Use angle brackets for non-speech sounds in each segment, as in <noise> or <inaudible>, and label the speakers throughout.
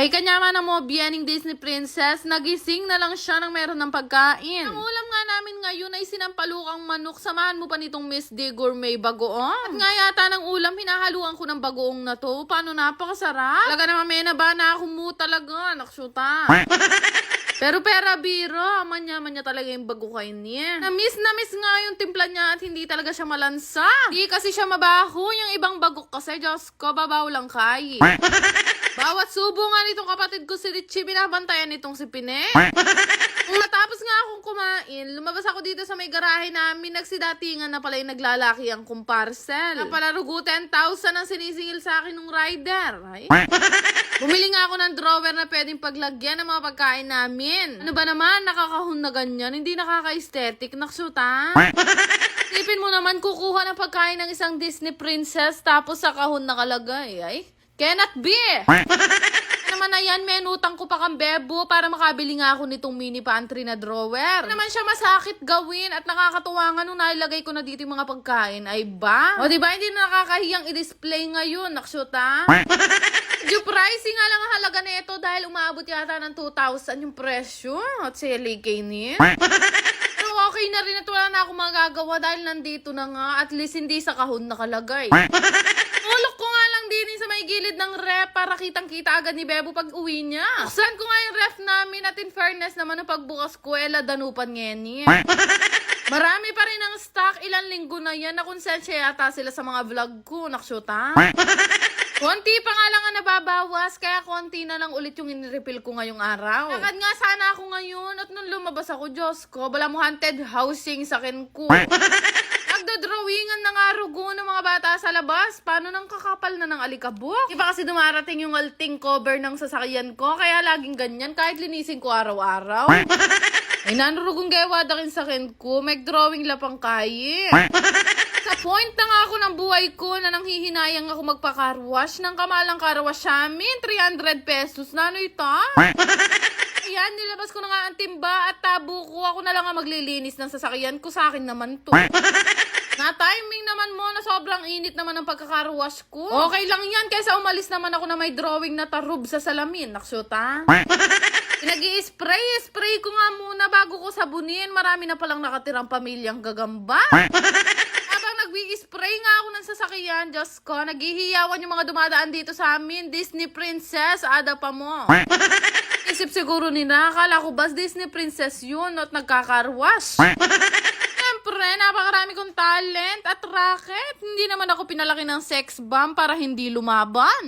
Speaker 1: Ay, kanya na mo, biyaning Disney Princess, nagising na lang siya ng meron ng pagkain. Ang ulam nga namin ngayon ay sinampalukang manok. Samahan mo pa nitong Miss D Gourmet bagoong. At nga yata ng ulam, hinahaluan ko ng bagoong na to. Paano napakasarap? Talaga naman may na ako mo talaga. Naksyuta. <laughs> Pero pera biro, manya-manya talaga yung bago kayo niya. Na-miss na miss nga yung timpla niya at hindi talaga siya malansa. Hindi kasi siya mabaho. Yung ibang bagok kasi, Diyos ko, babaw lang kay. <laughs> Bawat subo nga nitong kapatid ko si Richie, binabantayan nitong si Pine. <laughs> Natapos nga akong kumain, lumabas ako dito sa may garahe namin, nagsidatingan na pala yung naglalaki ang kong parcel. Na pala rugo 10,000 ang sinisingil sa akin ng rider. Ay. <laughs> Bumili nga ako ng drawer na pwedeng paglagyan ng mga pagkain namin. Ano ba naman, nakakahon na ganyan, hindi nakaka-aesthetic, naksuta. <laughs> Isipin mo naman, kukuha ng pagkain ng isang Disney princess tapos sa kahon nakalagay. Ay, cannot be! Naman na yan, men, utang ko pa kang bebo para makabili nga ako nitong mini pantry na drawer. Ano naman siya masakit gawin at nakakatuwa nga nung nailagay ko na dito yung mga pagkain. Ay ba? O diba, hindi na nakakahiyang i-display ngayon, naksyuta? Yung pricing nga lang ang halaga nito dahil umaabot yata ng 2,000 yung presyo. At silly ni. Pero okay na rin at wala na akong magagawa dahil nandito na nga. At least hindi sa kahon nakalagay. Gilid ng ref para kitang-kita agad ni Bebo pag uwi niya. Buksan ko nga yung ref namin at in fairness naman ng pagbukas ko, ela danupan ngeni. Marami pa rin ang stock, ilang linggo na yan. Nakonsensya yata sila sa mga vlog ko, naksyuta. Konti pa nga lang ang nababawas, kaya konti na lang ulit yung in-refill ko ngayong araw. Lakad nga sana ako ngayon at nung lumabas ako, Diyos ko, bala mo haunted housing sa akin ko. Nagdodrawingan na nga rugo ng mga bata sa labas. Paano nang kakapal na ng alikabok? Di ba kasi dumarating yung alting cover ng sasakyan ko, kaya laging ganyan kahit linisin ko araw-araw. <laughs> Ay, nanurugong gawa dakin sa akin ko, may drawing lapang kayi. <laughs> Sa point na nga ako ng buhay ko na nang hihinayang ako magpa-carwash ng kamalang carwash amin, 300 pesos na ano ito? Ayan, nilabas ko na nga ang timba at tabo ko. Ako na lang ang maglilinis ng sasakyan ko. Sa akin naman to. <laughs> Na timing naman mo na sobrang init naman ang pagkakarwash ko. Okay lang yan kaysa umalis naman ako na may drawing na tarub sa salamin. Naksyuta. <laughs> pinag spray spray ko nga muna bago ko sabunin. Marami na palang nakatirang pamilyang gagamba. <laughs> Habang nag-spray nga ako ng sasakyan, Diyos ko, naghihiyawan yung mga dumadaan dito sa amin. Disney Princess, ada pa mo. <laughs> Isip siguro nila, akala ko ba Disney Princess yun at nagkakarwash. Siyempre, napakarami kong talent at racket. Hindi naman ako pinalaki ng sex bomb para hindi lumaban.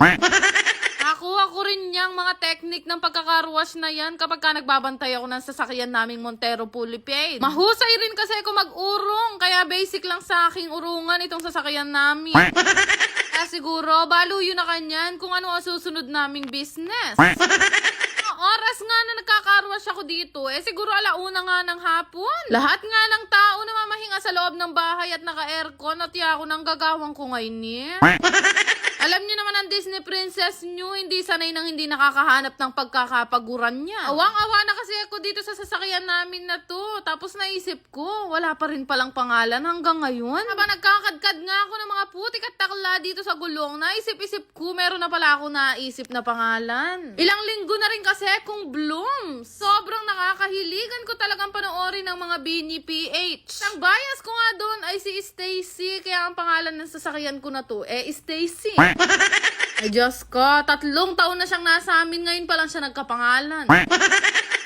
Speaker 1: <laughs> Nakuha ko rin yung mga technique ng pagkakarwash na yan kapag ka nagbabantay ako ng sasakyan naming Montero Pulipaid. Mahusay rin kasi ako mag-urong, kaya basic lang sa aking urungan itong sasakyan namin. <laughs> Kaya siguro, baluyo na kanyan kung ano ang susunod naming business. <laughs> Oras nga na nagkakarwash ako dito, eh siguro alauna nga ng hapon. Lahat nga ng sa loob ng bahay at naka-aircon at ako nang gagawang ko ngayon eh. <laughs> Alam niyo naman ang Disney princess niyo, hindi sanay nang hindi nakakahanap ng pagkakapaguran niya. Awang-awa na kasi ako dito sa sasakyan namin na to. Tapos naisip ko, wala pa rin palang pangalan hanggang ngayon. Habang nagkakadkad nga ako ng mga putik at takla dito sa gulong, naisip-isip ko, meron na pala ako naisip na pangalan. Ilang linggo na rin kasi kung Bloom. Sobrang nakakahiligan ko talagang panoorin ng mga Bini PH. Ang bias ko nga doon ay si Stacy, kaya ang pangalan ng sasakyan ko na to, eh Stacy. Ay Diyos ko, tatlong taon na siyang nasa amin, ngayon pa lang siya nagkapangalan.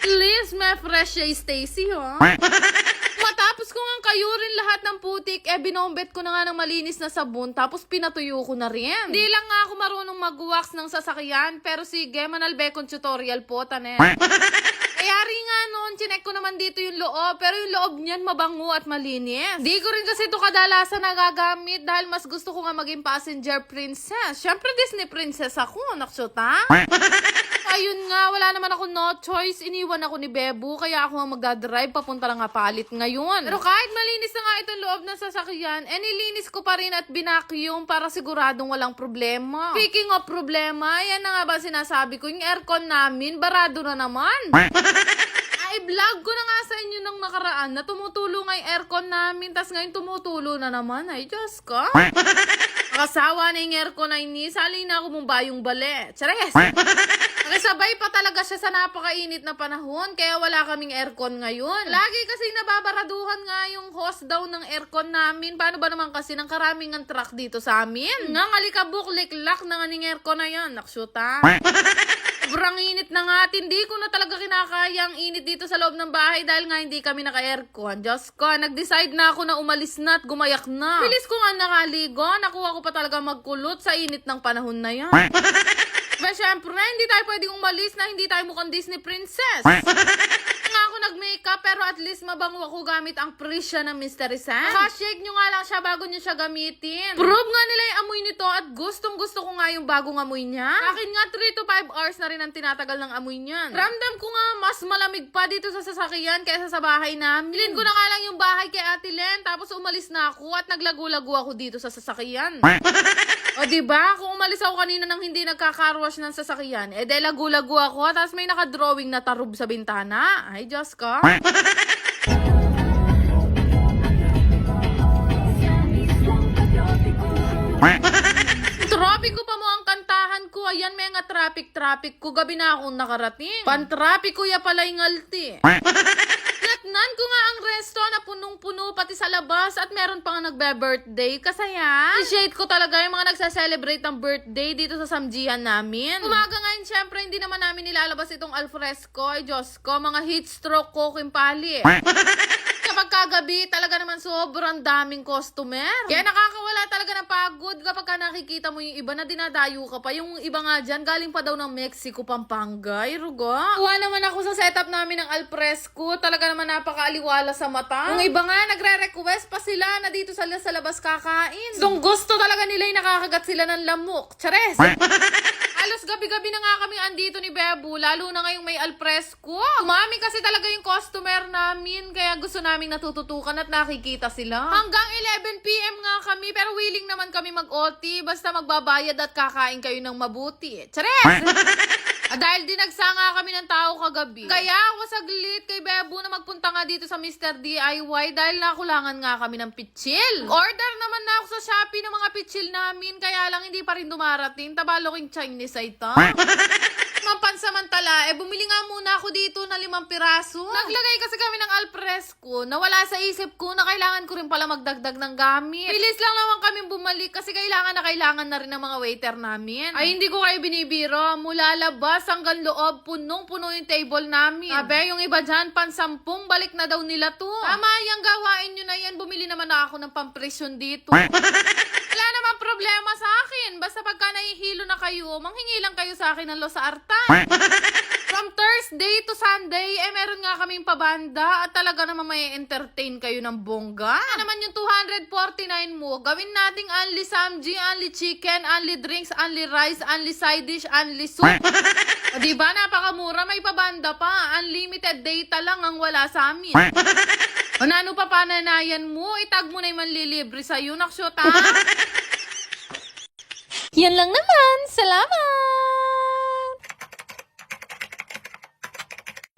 Speaker 1: Please, may fresh siya Stacy, ho? Matapos ko nga kayurin lahat ng putik, eh binombet ko na nga ng malinis na sabon, tapos pinatuyo ko na rin. Di lang nga ako marunong mag-wax ng sasakyan, pero sige, manalbekon tutorial po, tane. Kaya rin nga noon, chinek ko naman dito yung loob, pero yung loob niyan mabango at malinis. Di ko rin kasi ito kadalasan nagagamit dahil mas gusto ko nga maging passenger princess. Siyempre Disney princess ako, naksyota. <laughs> Ayun nga, wala naman ako no choice. Iniwan ako ni Bebo, kaya ako ang magdadrive papunta lang nga palit ngayon. Pero kahit malinis na nga itong loob ng sasakyan, eh nilinis ko pa rin at binakyum para siguradong walang problema. Speaking of problema, yan na nga ba sinasabi ko, yung aircon namin, barado na naman. <laughs> Ay, vlog ko na nga sa inyo nung nakaraan na tumutulo nga yung aircon namin, tas ngayon tumutulo na naman. Ay, Diyos ko. <laughs> Nakasawa na yung aircon na ini, sali na ako mong bayong bale. Chares! <laughs> Nakisabay pa talaga siya sa napakainit na panahon, kaya wala kaming aircon ngayon. Lagi kasi nababaraduhan nga yung hose daw ng aircon namin. Paano ba naman kasi ng karaming ang truck dito sa amin? Nga ngalikabuk, liklak na nga ning aircon na yan. Naksyuta. <laughs> Sobrang init na nga at hindi ko na talaga kinakaya ang init dito sa loob ng bahay dahil nga hindi kami naka-aircon. Diyos ko, nag-decide na ako na umalis na at gumayak na. Bilis ko nga nakaligo, nakuha ko pa talaga magkulot sa init ng panahon na yan. <laughs> Ba, syempre, hindi tayo pwedeng umalis na hindi tayo mukhang Disney princess. nga ako nag-makeup pero at least mabango ako gamit ang Prisha ng Mystery Sand. Nakashake nyo nga lang siya bago nyo siya gamitin. Prove nga nila yung amoy nito at gustong gusto ko nga yung bagong amoy niya. Akin nga 3 to 5 hours na rin ang tinatagal ng amoy niyan. Ramdam ko nga mas malamig pa dito sa sasakyan kaysa sa bahay namin. Bilin ko na nga lang yung bahay kay Ate Len tapos umalis na ako at naglago-lago ako dito sa sasakyan. O di ba? Kung umalis ako kanina nang hindi nagkakarwash ng sasakyan, eh de lagu-lagu ako, tapos may nakadrawing na tarub sa bintana. Ay, Diyos ko. <laughs> Traffic ko pa mo ang kantahan ko. Ayan, may nga traffic-traffic ko. Gabi na akong nakarating. Pan-traffic ko ya pala yung ngalti. <laughs> Natnan ko nga ang resto na punong-puno pati sa labas at meron pa nga nagbe-birthday. Kasaya. Appreciate ko talaga yung mga nagsa-celebrate ng birthday dito sa samjihan namin. Umaga ngayon, syempre, hindi naman namin nilalabas itong alfresco. Ay, Diyos ko, mga heat stroke ko, kimpali. <laughs> Kagabi, talaga naman sobrang daming customer. Kaya nakakawala talaga ng pagod kapag ka nakikita mo yung iba na dinadayo ka pa. Yung iba nga dyan, galing pa daw ng Mexico, Pampanga. Ay, rugo. Kuha naman ako sa setup namin ng alfresco. Talaga naman napakaaliwala sa mata. Yung iba nga, nagre-request pa sila na dito sa, sa labas kakain. Kung gusto talaga nila yung nakakagat sila ng lamok. Chares! <laughs> Alos gabi-gabi na nga kami andito ni Bebo, lalo na ngayong may alfresco. Umami kasi talaga yung customer namin, kaya gusto naming natututukan at nakikita sila. Hanggang 11pm nga kami, pero willing naman kami mag-OT, basta magbabayad at kakain kayo ng mabuti. Chares! <laughs> Ah, dahil dinagsa nga kami ng tao kagabi. Kaya ako saglit kay Bebo na magpunta nga dito sa Mr. DIY dahil nakulangan nga kami ng pitchil. Order naman na ako sa Shopee ng mga pitchil namin kaya lang hindi pa rin dumarating. Tabaloking Chinese ito. <laughs> Mapansamantala, eh bumili nga muna ako dito na limang piraso. Naglagay kasi kami ng alfresco na wala sa isip ko na kailangan ko rin pala magdagdag ng gamit. Bilis lang naman kami bumalik kasi kailangan na kailangan na rin ng mga waiter namin. Ay, hindi ko kayo binibiro. Mula labas hanggang loob, punong-puno yung table namin. Abe, yung iba dyan, pansampung balik na daw nila to. Tama yung gawain nyo na yan. Bumili naman na ako ng pampresyon dito. <laughs> Naman problema sa akin. Basta pagka nahihilo na kayo, manghingi lang kayo sa akin ng lo sa artan. From Thursday to Sunday, eh meron nga kaming pabanda at talaga naman may entertain kayo ng bongga. Ano naman yung 249 mo, gawin nating only samji, only chicken, only drinks, only rice, only side dish, only soup. o diba, napakamura, may pabanda pa. Unlimited data lang ang wala sa amin. O na, ano pa pananayan mo? Itag mo na yung manlilibre sa'yo, nakshot ha? <laughs>
Speaker 2: Yan lang naman. Salamat!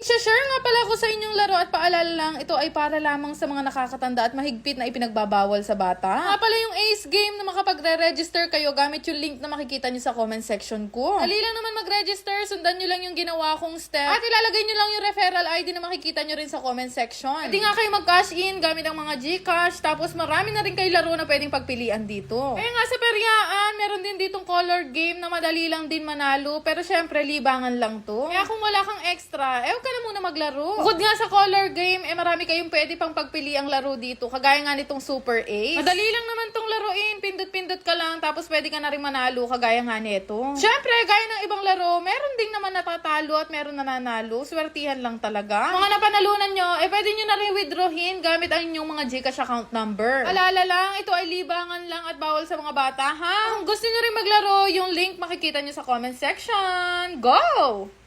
Speaker 1: Share nga pala ako sa inyong laro at paalala lang, ito ay para lamang sa mga nakakatanda at mahigpit na ipinagbabawal sa bata. Nga pala yung Ace Game na makapagre-register kayo gamit yung link na makikita nyo sa comment section ko. Dali lang naman mag-register, sundan nyo lang yung ginawa kong step. At ilalagay nyo lang yung referral ID na makikita nyo rin sa comment section. Pwede nga kayo mag-cash in gamit ang mga Gcash, tapos marami na rin kayo laro na pwedeng pagpilian dito. Kaya nga sa Periaan, meron din ditong color game na madali lang din manalo, pero syempre libangan lang to. Kaya kung wala kang extra, eh huwag ka na muna maglaro. Bukod nga sa color game, eh marami kayong pwede pang pagpili ang laro dito. Kagaya nga nitong Super Ace. Madali lang naman tong laruin. Pindot-pindot ka lang, tapos pwede ka na rin manalo, kagaya nga nito. Syempre, gaya ng ibang laro, meron ding naman natatalo at meron nananalo. Swertihan lang talaga. Mga napanalunan nyo, eh pwede nyo na rin withdrawin gamit ang inyong mga Gcash account number. Alala lang, ito ay libangan lang at bawal sa mga bata, ha? Kung gusto nyo rin maglaro, yung link makikita nyo sa comment section. Go!